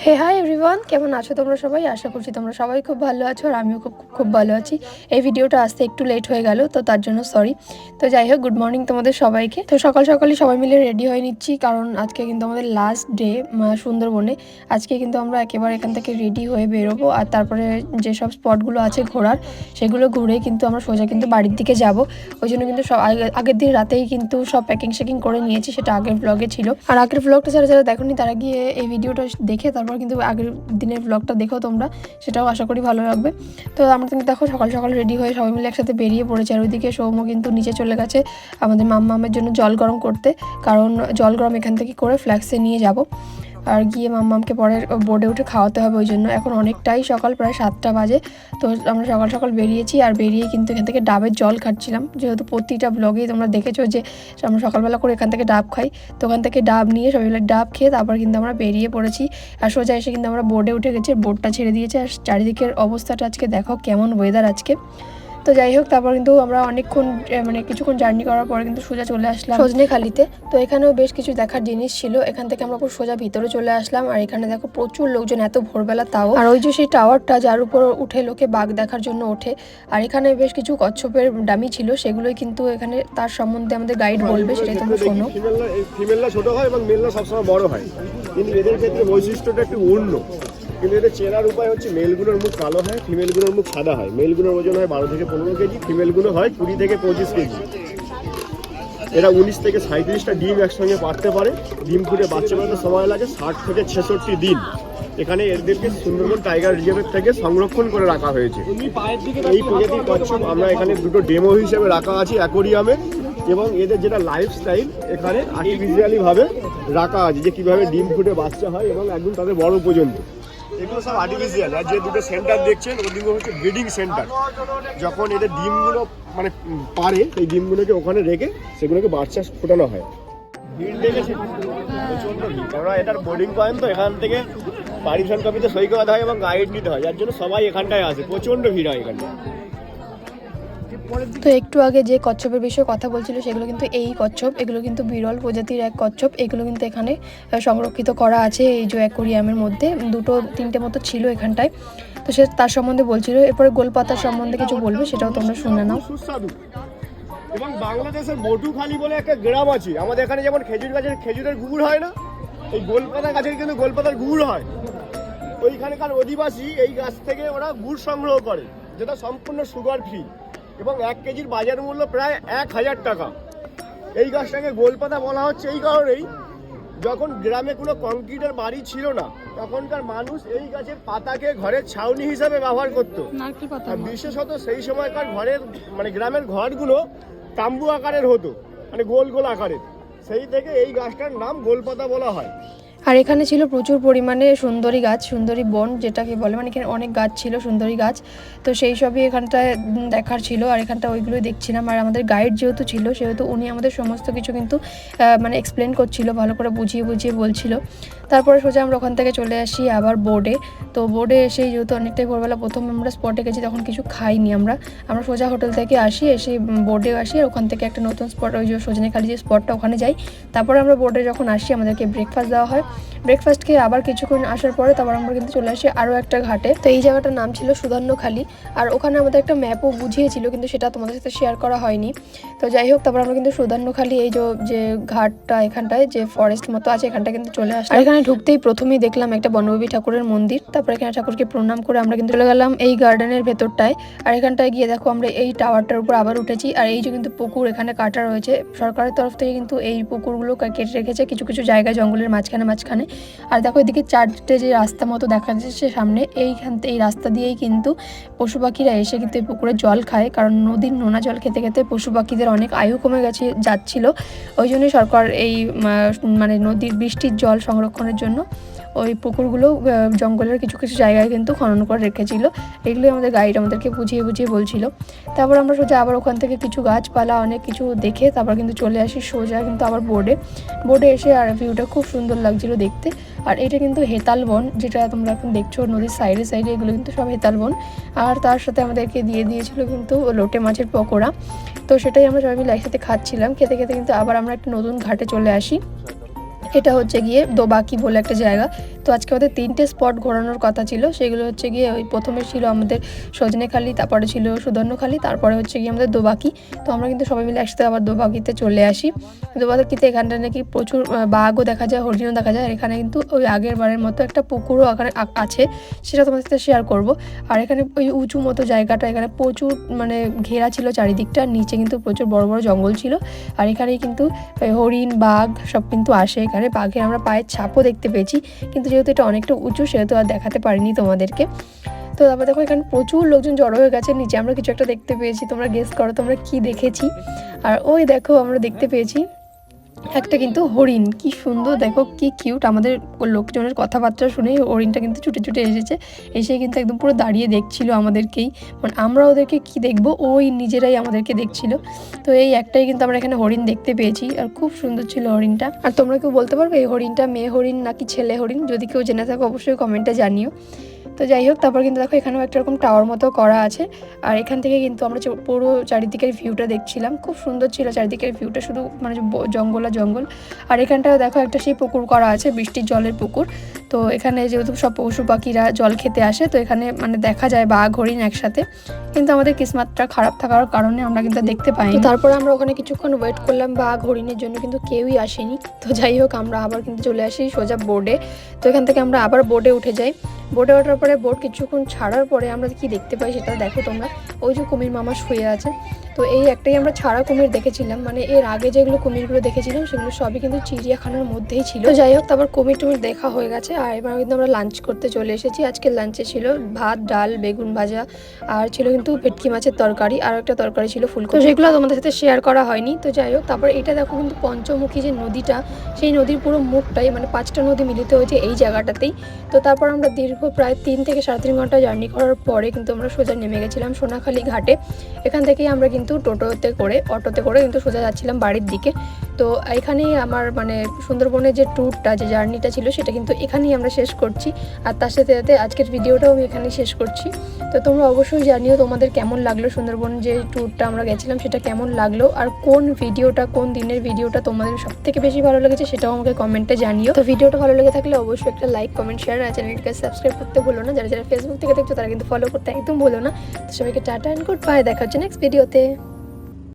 হে hi everyone কেমন আছো তোমরা সবাই? আশা করছি তোমরা সবাই খুব ভালো আছো আর আমিও খুব খুব ভালো আছি। এই ভিডিওটা আসতে একটু লেট হয়ে গেল, তো তার জন্য সরি তো যাই হোক গুড মর্নিং তোমাদের সবাইকে। তো সকাল সকালই সবাই মিলে রেডি হয়ে নিচ্ছি, কারণ আজকে কিন্তু আমাদের লাস্ট ডে সুন্দরবনে। আজকে কিন্তু আমরা একেবারে এখান থেকে রেডি হয়ে বেরোবো, আর তারপরে যেসব স্পটগুলো আছে ঘোরার, সেগুলো ঘুরে কিন্তু আমরা সোজা কিন্তু বাড়ির দিকে যাব। ওই জন্য কিন্তু সব আগের দিন রাতেই কিন্তু সব প্যাকিং শ্যাকিং করে নিয়েছি, সেটা আগের ব্লগে ছিল। আর আগের ব্লগটা যারা যারা দেখোনি, তারা গিয়ে এই ভিডিওটা দেখে তারপর কিন্তু আগের দিনের ব্লগটা দেখো তোমরা, সেটাও আশা করি ভালো লাগবে। তো আমরা কিন্তু দেখো সকাল সকাল রেডি হয়ে সবাই মিলে একসাথে বেরিয়ে পড়েছে, আর ওইদিকে সৌম্য কিন্তু নিচে চলে গেছে আমাদের মাম্মামের জন্য জল গরম করতে, কারণ জল গরম এখান থেকে করে ফ্ল্যাক্সে নিয়ে যাব। আর গিয়ে মাম্মামকে পরে বোর্ডে উঠে খাওয়াতে হবে ওই জন্য। এখন অনেকটাই সকাল, প্রায় সাতটা বাজে। তো আমরা সকাল সকাল বেরিয়েছি আর বেরিয়ে কিন্তু এখান থেকে ডাবের জল খাচ্ছিলাম। যেহেতু প্রতিটা ব্লগেই তোমরা দেখেছ যে, আমরা সকালবেলা করে এখান থেকে ডাব খাই। তো ওখান থেকে ডাব নিয়ে সবাই মিলে ডাব খেয়ে তারপর কিন্তু আমরা বেরিয়ে পড়েছি। আর সোজা এসে কিন্তু আমরা বোর্ডে উঠে গেছি, বোর্ডটা ছেড়ে দিয়েছে। আর চারিদিকের অবস্থাটা আজকে দেখো কেমন ওয়েদার আজকে। তো যাই হোক তারপর কিন্তু আমরা অনেকক্ষণ মানে কিছুক্ষণ জার্নি করার পরে কিন্তু সোজা চলে আসলাম সজনে খালিতে তো এখানেও বেশ কিছু দেখার জিনিস ছিল। এখান থেকে আমরা খুব সোজা ভিতরে চলে আসলাম। আর এখানে দেখো প্রচুর লোকজন এত ভোরবেলা তাও। আর ওই যে সেই টাওয়ারটা যার উপর উঠে লোকে বাঘ দেখার জন্য ওঠে। আর এখানে বেশ কিছু কচ্ছপের ডামি ছিল। সেগুলোই কিন্তু এখানে তার সম্বন্ধে আমাদের গাইড বলবে সেটাই তোমরা শোনো। ফিমেলরা ছোট হয় এবং মেলরা সবসময় বড় হয়। কিন্তু এদের ক্ষেত্রে বৈশিষ্ট্যটা একটু অন্য। কিন্তু এদের চেনার উপায় হচ্ছে মেলগুলোর মুখ কালো হয়, ফিমেলগুলোর মুখ সাদা হয়। মেলগুলোর ওজন হয় বারো থেকে পনেরো কেজি, ফিমেলগুলো হয় কুড়ি থেকে পঁচিশ কেজি। এরা উনিশ থেকে সাঁত্রিশটা ডিম একসঙ্গে পারতে পারে। ডিম ফুটে বাচ্চা বানাতে সময় লাগে ষাট থেকে ছেষট্টি দিন। এখানে এদেরকে সুন্দরবন টাইগার রিজার্ভের থেকে সংরক্ষণ করে রাখা হয়েছে। এই প্রজাতির কচ্ছপ আমরা এখানে দুটো ডেমো হিসেবে রাখা আছে অ্যাকোরিয়ামে এবং এদের যেটা লাইফস্টাইল এখানে আর্টিফিশিয়ালি ভাবে রাখা আছে যে কীভাবে ডিম ফুটে বাচ্চা হয় এবং একদম তাদের বড় পর্যন্ত এগুলো সব আর্টিফিশিয়াল আর যে দুটো সেন্টার দেখছেন ওদিকে হচ্ছে ব্রিডিং সেন্টার যখন এদের ডিমগুলো মানে পারে, সেই ডিমগুলোকে ওখানে রেখে সেগুলোকে বাচ্চা ফোটানো হয়। ভিড় ভিড়। কেননা এটার বোর্ডিং পয়েন্ট তো এখান থেকে পারমিশন কপিতে সই করাতে হয় এবং গাইড নিতে হয়। যার জন্য সবাই এখানটায় আসে। প্রচণ্ড ভিড় হয় এখানটায় তো একটু আগে যে কচ্ছপের বিষয়ে কথা বলছিল, সেগুলো কিন্তু এই কচ্ছপ, এগুলো কিন্তু বিরল প্রজাতির এক কচ্ছপ, এগুলো কিন্তু এখানে সংরক্ষিত করা আছে এই যে অ্যাকোরিয়ামের মধ্যে। দুটো, তিনটে মতো ছিল এখানটায়। তো সে তার সম্বন্ধে বলছিল। এরপরে গোলপাতার সম্বন্ধে কিছু বলবে, সেটাও তোমরা শুনে নাও। এবং বাংলাদেশের বটুখালি বলে একটা গ্রাম আছে। আমাদের এখানে যেমন খেজুর গাছের, খেজুরের গুড় হয় না, এই গোলপাতা গাছের কিন্তু গোলপাতার গুড় হয়। ওইখানকার অধিবাসী এই গাছ থেকে ওরা গুড় সংগ্রহ করে, যেটা সম্পূর্ণ সুগার ফ্রি এবং এক কেজির বাজার মূল্য প্রায় এক হাজার টাকা। এই গাছটাকে গোলপাতা বলা হচ্ছে এই কারণেই যখন গ্রামে কোনো কংক্রিটের বাড়ি ছিল না তখনকার মানুষ এই গাছের পাতাকে ঘরের ছাউনি হিসাবে ব্যবহার করতো। বিশেষত সেই সময়কার ঘরের মানে গ্রামের ঘরগুলো তাম্বু আকারের হতো মানে গোল গোল আকারের। সেই থেকে এই গাছটার নাম গোলপাতা বলা হয়। আর এখানে ছিল প্রচুর পরিমাণে সুন্দরী গাছ, সুন্দরী বন যেটাকে বলে মানে এখানে অনেক গাছ ছিল, সুন্দরী গাছ। তো সেই সবই এখানটায় দেখার ছিল আর এখানটা ওইগুলোই দেখছিলাম। আর আমাদের গাইড যেহেতু ছিল, সেহেতু উনি আমাদের সমস্ত কিছু কিন্তু মানে এক্সপ্লেন করছিল, ভালো করে বুঝিয়ে বুঝিয়ে বলছিল। তারপরে সোজা আমরা ওখান থেকে চলে আসি আবার বোর্ডে তো বোর্ডে এসে যেহেতু অনেকটাই ভোরবেলা, প্রথম আমরা স্পটে গেছি, তখন কিছু খাইনি আমরা। আমরা সোজা হোটেল থেকে আসি, এসে বোর্ডে আসি, আর ওখান থেকে একটা নতুন স্পট ওই যে সজনেখালি যে স্পটটা ওখানে যাই। তারপরে আমরা বোর্ডে যখন আসি, আমাদেরকে ব্রেকফাস্ট দেওয়া হয়। ব্রেকফাস্ট খেয়ে আবার কিছুক্ষণ আসার পরে তারপর আমরা কিন্তু চলে আসি আরও একটা ঘাটে। তো এই জায়গাটার নাম ছিল সুধন্যখালি আর ওখানে আমাদের একটা ম্যাপও বুঝিয়েছিল, কিন্তু সেটা তোমাদের সাথে শেয়ার করা হয়নি। তো যাই হোক, তারপর আমরা কিন্তু সুধন্যখালি এই যে ঘাটটা এখানটায়, যে ফরেস্ট মতো আছে এখানটা কিন্তু চলে আর এখানে ঢুকতেই প্রথমেই দেখলাম একটা বনবিবি ঠাকুরের মন্দির, তারপর এখানে ঠাকুরকে প্রণাম করে আমরা কিন্তু চলে গেলাম এই গার্ডেনের ভেতরটায়। আর এখানটায় গিয়ে দেখো আমরা এই টাওয়ারটার উপর আবার উঠেছি, আর এই যে কিন্তু পুকুর এখানে কাটা রয়েছে, সরকারের তরফ থেকে কিন্তু এই পুকুরগুলো কেটে রেখেছে কিছু কিছু জায়গায় জঙ্গলের মাঝখানে মাঝখানে। আর দেখো এদিকে চারটে যে রাস্তা মতো দেখা যাচ্ছে সামনে, এইখান এই রাস্তা দিয়েই কিন্তু পশু পাখিরা এসে কিন্তু এই পুকুরে জল খায়, কারণ নদীর নোনা জল খেতে খেতে পশু পাখিদের অনেক আয়ু কমে গেছে, যাচ্ছিল। ওই জন্যই সরকার এই মানে নদীর বৃষ্টির জল সংরক্ষণের জন্য ওই পুকুরগুলো জঙ্গলের কিছু কিছু জায়গায় কিন্তু খনন করে রেখেছিল। এগুলোই আমাদের গাইড আমাদেরকে বুঝিয়ে বুঝিয়ে বলছিল। তারপর আমরা সোজা আবার ওখান থেকে কিছু গাছপালা, অনেক কিছু দেখে তারপর কিন্তু চলে আসি সোজা কিন্তু আবার বোর্ডে বোর্ডে এসে আর ভিউটা খুব সুন্দর লাগছিল দেখতে। আর এটা কিন্তু হেতাল বন, যেটা তোমরা এখন দেখছ নদীর সাইডে সাইডে এগুলো কিন্তু সব হেতাল বন। আর তার সাথে আমাদেরকে দিয়ে দিয়েছিল কিন্তু লোটে মাছের পকোড়া। তো সেটাই আমরা সবাই মিলে একসাথে খাচ্ছিলাম। খেতে খেতে কিন্তু আবার আমরা একটা নতুন ঘাটে চলে আসি। এটা হচ্ছে গিয়ে দোবাকি বলে একটা জায়গা। তো আজকে আমাদের তিনটে স্পট ঘোরানোর কথা ছিল। সেগুলো হচ্ছে গিয়ে ওই প্রথমে ছিল আমাদের সজনেখালি, তারপরে ছিল সুদর্ণখালি, তারপরে হচ্ছে গিয়ে আমাদের দোবাকি। তো আমরা কিন্তু সবাই মিলে একসাথে আবার দোবাকিতে চলে আসি। দোবাকিতে এখানটা নাকি প্রচুর বাঘও দেখা যায়, হরিণও দেখা যায়। আর এখানে কিন্তু ওই আগের বারের মতো একটা পুকুরও এখানে আছে। সেটা তোমাদের সাথে শেয়ার করব। আর এখানে ওই উঁচু মতো জায়গাটা, এখানে প্রচুর মানে ঘেরা ছিল চারিদিকটা। নিচে কিন্তু প্রচুর বড় বড় জঙ্গল ছিল। আর এখানেই কিন্তু হরিণ, বাঘ সব কিন্তু আসে। এখানে বাঘের আমরা পায়ের ছাপও দেখতে পেয়েছি। কিন্তু যেহেতু এটা অনেকটা উঁচু, সেহেতু আর দেখাতে পারিনি তোমাদেরকে। তো তারপর দেখো, এখানে প্রচুর লোকজন জড়ো হয়ে গেছে। নিচে আমরা কিছু একটা দেখতে পেয়েছি, তোমরা গেস করো তোমরা কি দেখেছি। আর ওই দেখো, আমরা দেখতে পেয়েছি। একটা কিন্তু হরিণ, কি সুন্দর, দেখো কি কিউট আমাদের লোকজনের কথাবার্তা শুনে হরিণটা কিন্তু ছুটে ছুটে এসেছে। এসে কিন্তু একদম পুরো দাঁড়িয়ে দেখছিল আমাদেরকেই। মানে আমরা ওদেরকে কি দেখব? ওই নিজেরাই আমাদেরকে দেখছিল। তো এই একটাই কিন্তু আমরা এখানে হরিণ দেখতে পেয়েছি। আর খুব সুন্দর ছিল হরিণটা। আর তোমরা কেউ বলতে পারবে, এই হরিণটা মেয়ে হরিণ নাকি ছেলে হরিণ? যদি কেউ জেনে থাকো, অবশ্যই কমেন্টে জানিও। তো যাই হোক, তারপর কিন্তু দেখো এখানেও একটা রকম টাওয়ার মতো করা আছে। আর এখান থেকে কিন্তু আমরা পুরো চারিদিকের ভিউটা দেখছিলাম। খুব সুন্দর ছিল চারিদিকের ভিউটা শুধু মানে জঙ্গল আর জঙ্গল। আর এখানটাও দেখো একটা সেই পুকুর করা আছে, বৃষ্টির জলের পুকুর। তো এখানে যেহেতু সব পশু পাখিরা জল খেতে আসে, তো এখানে মানে দেখা যায় বাঘ হরিণ একসাথে। কিন্তু আমাদের কিসমাতটা খারাপ থাকার কারণে আমরা কিন্তু দেখতে পাই তারপরে আমরা ওখানে কিছুক্ষণ ওয়েট করলাম বাঘ হরিণের জন্য কিন্তু কেউই আসেনি। তো যাই হোক, আমরা আবার কিন্তু চলে আসি সোজা বোর্ডে তো এখান থেকে আমরা আবার বোর্ডে উঠে যাই। বোর্ডে ওঠার পরে বোর্ড কিছুক্ষণ ছাড়ার পরে আমরা কি দেখতে পাই সেটা দেখো তোমরা। ওই যে কুমির মামা শুয়ে আছে। তো এই একটাই আমরা ছাড়া কুমির দেখেছিলাম। মানে এর আগে যেগুলো কুমিরগুলো দেখেছিলাম, সেগুলো সবই কিন্তু চিড়িয়াখানার মধ্যেই ছিল। যাই হোক, তারপর কুমির টুমির দেখা হয়ে গেছে আর এবার কিন্তু আমরা লাঞ্চ করতে চলে এসেছি। আজকে লাঞ্চে ছিল ভাত, ডাল, বেগুন ভাজা আর ছিল কিন্তু ভেটকি মাছের তরকারি আর একটা তরকারি ছিল ফুলকপি। সেগুলো তোমাদের সাথে শেয়ার করা হয়নি। তো যাই হোক, তারপর এটা দেখো কিন্তু পঞ্চমুখী যে নদীটা, সেই নদীর পুরো মুখটাই মানে পাঁচটা নদী মিলিত হয়েছে এই জায়গাটাতেই। তো তারপর আমরা দীর্ঘ প্রায় তিন থেকে সাড়ে তিন ঘণ্টা জার্নি করার পরে কিন্তু আমরা সোজা নেমে গেছিলাম সোনাখালী ঘাটে। এখান থেকেই আমরা কিন্তু টোটোতে করে অটোতে করে কিন্তু সোজা যাচ্ছিলাম বাড়ির দিকে। তো এখানেই আমার মানে সুন্দরবনের যে ট্যুরটা যে জার্নিটা ছিল, সেটা কিন্তু এখানেই আমরা শেষ করছি। আর তার সাথে সাথে আজকের ভিডিওটাও আমি এখানেই শেষ করছি। তো তোমরা অবশ্যই জানিও তোমাদের কেমন লাগল সুন্দরবন যে ট্যুরটা আমরা গেছিলাম, সেটা কেমন লাগল? আর কোন ভিডিওটা কোন দিনের ভিডিওটা তোমাদের সব থেকে বেশি ভালো লেগেছে, সেটাও আমাকে কমেন্টে জানিও। তো ভিডিওটা ভালো লেগে থাকলে অবশ্যই একটা লাইক কমেন্ট শেয়ার আর চ্যানেলটাকে সাবস্ক্রাইব করতে ভুলো না। যারা যারা ফেসবুক থেকে দেখছ, তারা কিন্তু ফলো করতে একদম ভুলো না। তো সবাইকে টাটা অ্যান্ড গুড বাই দেখা হচ্ছে নেক্সট ভিডিওতে